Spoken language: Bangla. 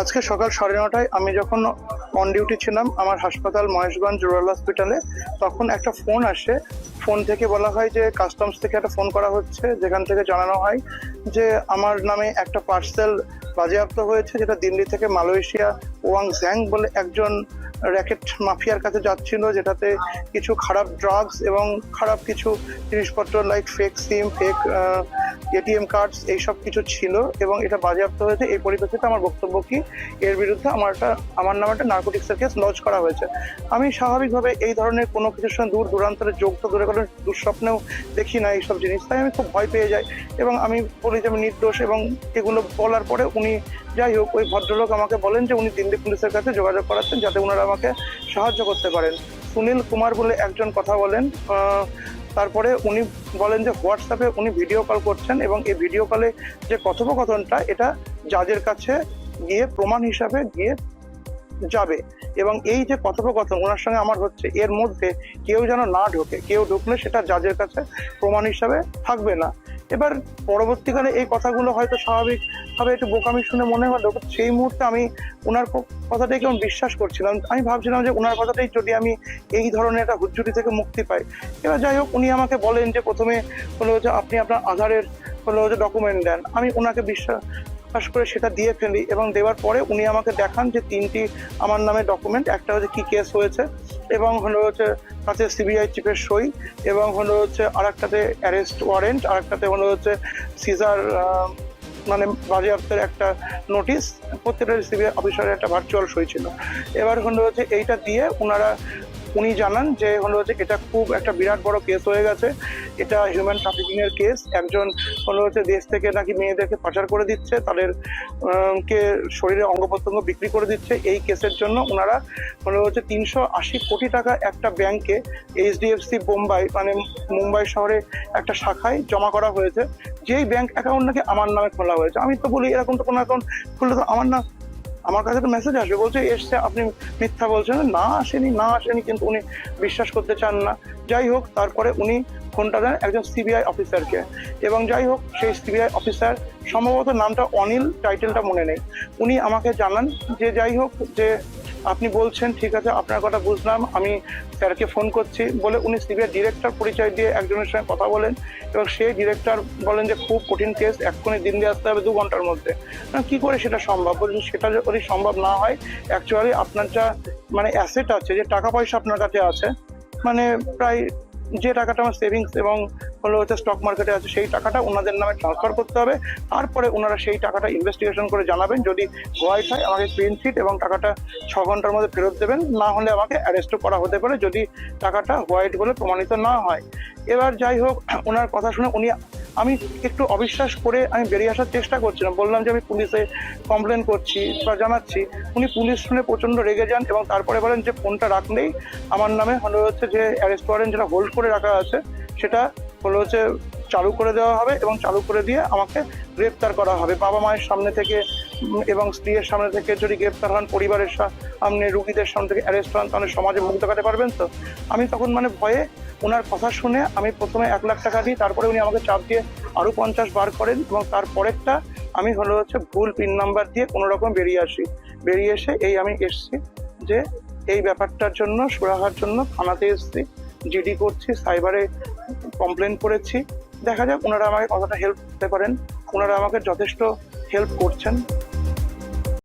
আজকে সকাল সাড়ে নটায় আমি যখন অন ডিউটি ছিলাম আমার হাসপাতাল মহেশগঞ্জ রুরাল হসপিটালে তখন একটা ফোন আসে। ফোন থেকে বলা হয় যে কাস্টমস থেকে একটা ফোন করা হচ্ছে, যেখান থেকে জানানো হয় যে, আমার নামে একটা পার্সেল বাজেয়াপ্ত হয়েছে, যেটা দিল্লি থেকে মালয়েশিয়া ওয়াং জ্যাং বলে একজন র্যাকেট মাফিয়ার কাছে যাচ্ছিল, যেটাতে কিছু খারাপ ড্রাগস এবং খারাপ কিছু জিনিসপত্র like fake SIM fake ATM cards এইসব কিছু ছিল এবং এটা বাজেয়াপ্ত হয়েছে। এই পরিপ্রেক্ষিতে আমার বক্তব্য কি? এর বিরুদ্ধে আমার একটা, আমার নামে একটা নার্কোটিক্সের কেস লঞ্চ করা হয়েছে। আমি স্বাভাবিকভাবে এই ধরনের কোনো কিছুর সঙ্গে দূর দূরান্তরে যোগ তো দূরে কোনো দুঃস্বপ্নেও দেখি না এইসব জিনিস, তাই আমি খুব ভয় পেয়ে যাই এবং আমি বলি যে আমি নির্দোষ এবং এগুলো বলার পরে উনি যাই হোক, ওই ভদ্রলোক আমাকে বলেন যে উনি দিল্লি পুলিশের কাছে যোগাযোগ করাচ্ছেন যাতে ওনারা আমাকে সাহায্য করতে পারেন। সুনীল কুমার বলে একজন কথা বলেন তারপরে উনি বলেন যে হোয়াটসঅ্যাপে উনি ভিডিও কল করছেন এবং এই ভিডিও কলে যে কথোপকথনটা, এটা জাজের কাছে গিয়ে প্রমাণ হিসাবে গিয়ে যাবে। এবং এই যে কথোপকথন, ওনার সঙ্গে আমার হচ্ছে, এর মধ্যে কেউ যেন না ঢোকে, কেউ ঢুকলে সেটা জাজের কাছে প্রমাণ হিসাবে থাকবে না। এবার পরবর্তীকালে এই কথাগুলো হয়তো স্বাভাবিকভাবে একটু বোকামি শুনে মনে হলো সেই মুহূর্তে আমি ওনার কথাটাই কেমন বিশ্বাস করছিলাম। আমি ভাবছিলাম যে ওনার কথাটাই যদি আমি এই ধরনের একটা হুজুরি থেকে মুক্তি পাই। এবার যাই হোক, উনি আমাকে বলেন যে প্রথমে হলো যে আপনি আপনার আধারের হলো যে ডকুমেন্ট দেন। আমি ওনাকে বিশ্বাস বিশ্বাস করে সেটা দিয়ে ফেলি এবং দেওয়ার পরে উনি আমাকে দেখান যে তিনটি আমার নামে ডকুমেন্ট একটা হচ্ছে কি কেস হয়েছে এবং হলো হচ্ছে তাতে সিবিআই চিফের সই এবং হলো হচ্ছে আরেকটাতে অ্যারেস্ট ওয়ারেন্ট আরেকটাতে হলো হচ্ছে সিজার মানে বাজেয়াপ্তের একটা নোটিশ প্রত্যেকটা সিবিআই অফিসারের একটা ভার্চুয়াল সই ছিল। এবার হলো হচ্ছে এইটা দিয়ে ওনারা উনি জানান যে হলো হচ্ছে এটা খুব একটা বিরাট বড় কেস হয়ে গেছে। এটা হিউম্যান ট্রাফিকিং এর কেস একজন হলো হচ্ছে দেশ থেকে নাকি মেয়েদেরকে পাচার করে দিচ্ছে, তাদের কে শরীরে অঙ্গ প্রত্যঙ্গ বিক্রি করে দিচ্ছে, এই কেসের জন্য ওনারা হলো হচ্ছে তিনশো আশি কোটি টাকা একটা ব্যাংকে এইচডিএফসি বোম্বাই মানে মুম্বাই শহরে একটা শাখায় জমা করা হয়েছে। যেই ব্যাংক অ্যাকাউন্ট নাকি আমার নামে খোলা হয়েছে। আমি তো বলি এরকম তো কোনো অ্যাকাউন্ট খুললে তো আমার না আমার কাছে তো মেসেজ আসবে, বলছে, এসছে, আপনি মিথ্যা বলছেন। না আসেনি না আসেনি, কিন্তু উনি বিশ্বাস করতে চান না। যাই হোক, তারপরে উনি ফোনটা দেন একজন সিবিআই অফিসারকে এবং যাই হোক, সেই সিবিআই অফিসার সম্ভবত নামটা অনিল টাইটেলটা মনে নেই। উনি আমাকে জানান যে, যাই হোক, যে আপনি বলছেন, ঠিক আছে, আপনার কথা বুঝলাম। আমি স্যারকে ফোন করছি। বলে উনি সিবিআই ডিরেক্টর পরিচয় দিয়ে একজনের সঙ্গে কথা বলেন এবং সেই ডিরেক্টর বলেন যে, খুব কঠিন কেস, এক্ষুনি দিন দিয়ে আসতে হবে দু ঘণ্টার মধ্যে। কি করে সেটা সম্ভব? বলছেন সেটা যদি সম্ভব না হয় অ্যাকচুয়ালি আপনার যা মানে অ্যাসেট আছে, যে টাকা পয়সা আপনার কাছে আছে মানে প্রায় যে টাকাটা আমার সেভিংস এবং হলো হচ্ছে স্টক মার্কেটে আছে, সেই টাকাটা ওনাদের নামে ট্রান্সফার করতে হবে। তারপরে ওনারা সেই টাকাটা ইনভেস্টিগেশন করে জানাবেন। যদি হোয়াইট হয়, আমাকে ক্লিন চিট এবং টাকাটা ছ ঘণ্টার মধ্যে ফেরত দেবেন। না হলে আমাকে অ্যারেস্টও করা হতে পারে যদি টাকাটা হোয়াইট বলে প্রমাণিত না হয়। এবার যাই হোক, ওনার কথা শুনে উনি আমি একটু অবিশ্বাস করে আমি বেরিয়ে আসার চেষ্টা করছিলাম। বললাম যে আমি পুলিশে কমপ্লেন করছি বা জানাচ্ছি। উনি পুলিশ শুনে প্রচণ্ড রেগে যান এবং তারপরে বলেন যে ফোনটা রাখলেই আমার নামে হলো হচ্ছে যে অ্যারেস্ট ওয়ারেন্ট যেটা হোল্ড করে রাখা আছে, সেটা হলো হচ্ছে চালু করে দেওয়া হবে এবং চালু করে দিয়ে আমাকে গ্রেপ্তার করা হবে। বাবা মায়ের সামনে থেকে এবং স্ত্রীর সামনে থেকে যদি গ্রেপ্তার হন পরিবারের সামনে রুগীদের সামনে থেকে অ্যারেস্ট হন, তাহলে সমাজে মুখ দেখাতে পারবেন তো? আমি তখন মানে ভয়ে ওনার কথা শুনে আমি প্রথমে এক লাখ টাকা দিই, তারপরে উনি আমাকে চাপ দিয়ে আরও পঞ্চাশ বার করেন এবং তারপরেরটা আমি হলো হচ্ছে ভুল পিন নাম্বার দিয়ে কোনো রকম বেরিয়ে আসি। বেরিয়ে এসে এই আমি এসছি যে এই ব্যাপারটার জন্য, সুরাহার জন্য থানাতে এসছি জিডি করছি সাইবারে কমপ্লেন করেছি। দেখা যাক, ওনারা আমাকে কতটা হেল্প করতে পারেন। ওনারা আমাকে যথেষ্ট হেল্প করছেন।